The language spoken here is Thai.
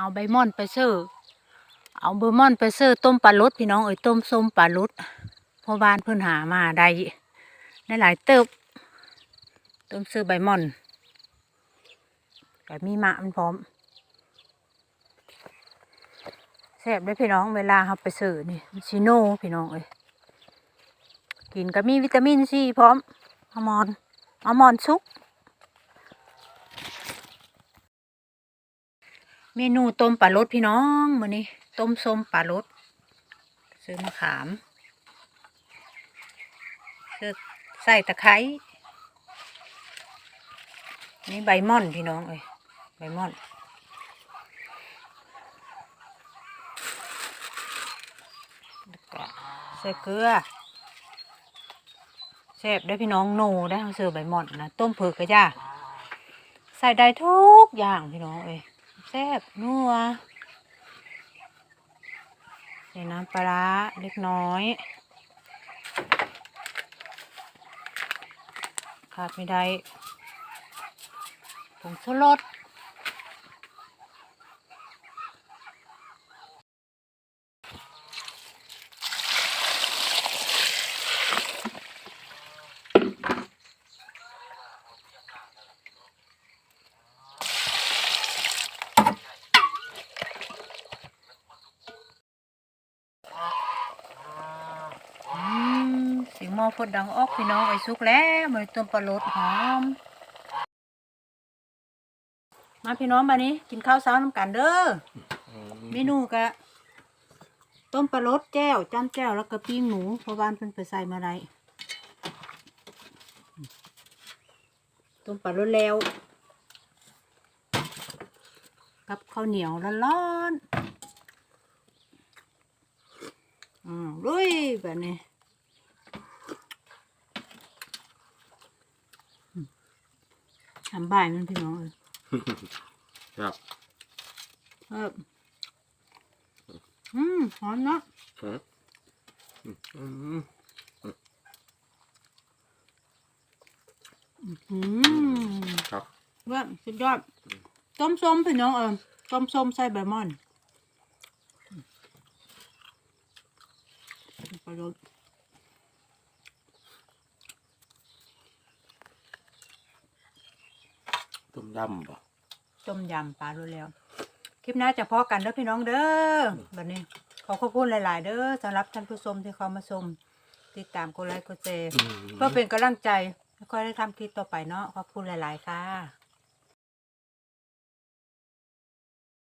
เอาใบม่อนไปเสิร์เอาใบม่อนไปเสิร์ต้มปลารสพี่น้องเอ้ยต้มส้มปลารสพอบ้านเพิ่นหามาได้ได้หลายเติบต้มเสิร์ฟใบม่อนแต่มีมะมันพร้อมแซ่บได้อพี่น้องเวลาเราไปเสิร์นี่ชิโน่พี่น้องเอ้ยกินก็มีวิตามินซีพร้อมอมอนอมอนซุก เมนูต้มปลารสพี่น้องมื้อนี้ต้มส้มปลารสซื้อมะขามซื้อใส่ตะไคร้นี่ใบม่อนพี่น้องเอ้ยใบม่อนแล้วก็ใส่เกลือแซ่บได้พี่น้องโนได้เขาซื้อใบม่อนนะต้มเผือกกระย่าใส่ได้ทุกอย่างพี่น้องเอ้ย แซ่บนัวใส่น้ำปลาร้าเล็กน้อย ขาดไม่ได้ผงชูรส สียงหม้อพดดังออกพี่น้องไอ้สุกแล้วมันต้มปลารสหอม มาพี่น้องมานี้กินข้าวเช้าน้ำกันเด้ออเมนูกะต้มปลารสแก้วจ้ำแก้วแล้วก็ปิ้งหมูเพราะบ้านเพิ่นไปใส่มาได้ต้มปลารสแล้ว กับข้าวเหนียวร้อนๆอืมลุยแบบนี้อืม ทำบ่ายมันพี่น้องเอ้ยครับเอออืมหอมเนาะอืมอืมอืมครับเว่าสุดยอด ต้มส้มพี่น้องเออต้มส้มใส่ใบมอนปลาโรสต้ มยำป่ะต้มยำปลาโรสแล้ว คลิปหน้าจะพอกันเด้อพี่น้องเด้อแบบนี้ ขอขอบคุณหลาย ๆ เด้อสำหรับท่านผู้ชมที่เข้ามาชมติดตามกดไลค์กดแชร์เพื่อเป็นกำลังใจแล้วก็ได้ทำคลิปต่อไปเนาะขอบคุณหลาย ๆ ค่ะ